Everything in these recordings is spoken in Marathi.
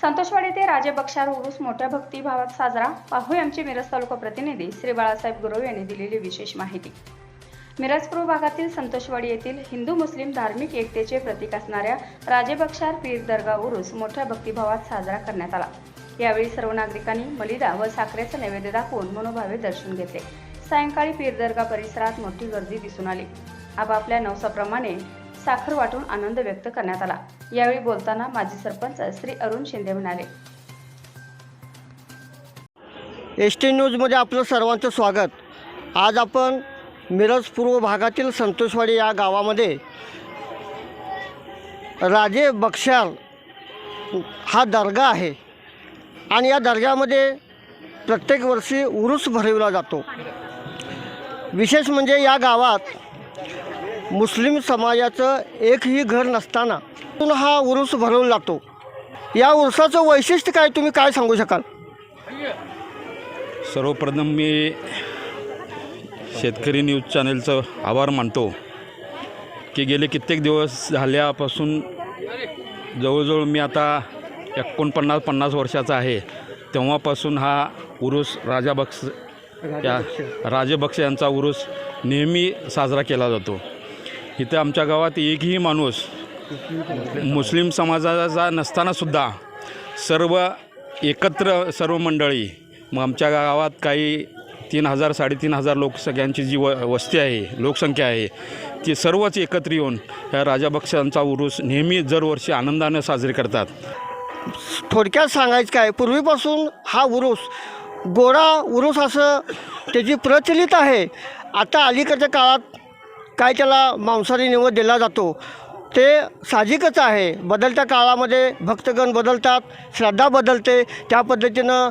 संतोषवाडी येथे राजे बक्षार उरूस मोठ्या भक्तिभावात साजरा. पाहूया आमचे मिरज तालुका प्रतिनिधी श्री बाळासाहेब गुरव यांनी दिलेली विशेष माहिती. मिरजपूर भागातील संतोषवाडी येथील हिंदू मुस्लिम धार्मिक एकतेचे प्रतीक असणाऱ्या राजे बक्षार पीर दर्गा उरूस मोठ्या भक्तिभावात साजरा करण्यात आला. यावेळी सर्व नागरिकांनी मलिदा व साखरेचं नैवेद्य दाखवून मनोभावे दर्शन घेतले. सायंकाळी पीर दर्गा परिसरात मोठी गर्दी दिसून आली. आपापल्या नवसाप्रमाणे साखर वाटून आनंद व्यक्त करण्यात आला. यावेळी बोलताना माजी सरपंच श्री अरुण शिंदे म्हणाले. एस टी न्यूजमध्ये आपलं सर्वांचं स्वागत. आज आपण मिरज पूर्व भागातील संतोषवाडी या गावामध्ये राजे बक्षाल हा दर्गा आहे. आणि या दर्ग्यामध्ये प्रत्येक वर्षी उरूस भरविला जातो. विशेष म्हणजे या गावात मुस्लिम समाजाचं एकही घर नसताना हा उरूस भरवला जातो. या उरसाचं वैशिष्ट्य काय तुम्ही काय सांगू शकाल? सर्वप्रथम मी शेतकरी न्यूज चॅनलचं आभार मानतो की गेले कित्येक दिवस झाल्यापासून जवळजवळ मी आता एकोणपन्नास पन्नास वर्षाचा आहे. तेव्हापासून हा उरूस राजा बक्स या राजबक्ष यांचा उरूस नेहमी साजरा केला जातो. इथं आमच्या गावात एकही माणूस मुस्लिम समाजाचा नसतानासुद्धा सर्व एकत्र सर्व मंडळी मग आमच्या गावात काही तीन हजार साडेतीन हजार लोक सगळ्यांची जी व वस्ती आहे लोकसंख्या आहे ती सर्वच एकत्र येऊन ह्या राजाबक्षांचा उरूस नेहमी दरवर्षी आनंदाने साजरे करतात. थोडक्यात सांगायचं काय पूर्वीपासून हा उरूस गोरा उरूस असं त्याची प्रचलित आहे. आता अलीकडच्या काळात काय त्याला मांसाहारी निवड दिला जातो ते साहजिकच आहे. बदलत्या काळामध्ये भक्तगण बदलतात श्रद्धा बदलते त्या पद्धतीनं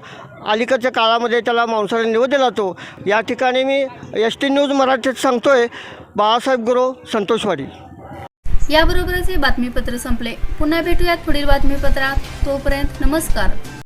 अलीकडच्या काळामध्ये त्याला मांसाहारी निवड दिला जातो. या ठिकाणी मी एस टी न्यूज मराठीत सांगतो आहे बाळासाहेब गुरु संतोषवाडी. याबरोबरच हे बातमीपत्र संपले. पुन्हा भेटूयात पुढील बातमीपत्रात. तोपर्यंत नमस्कार.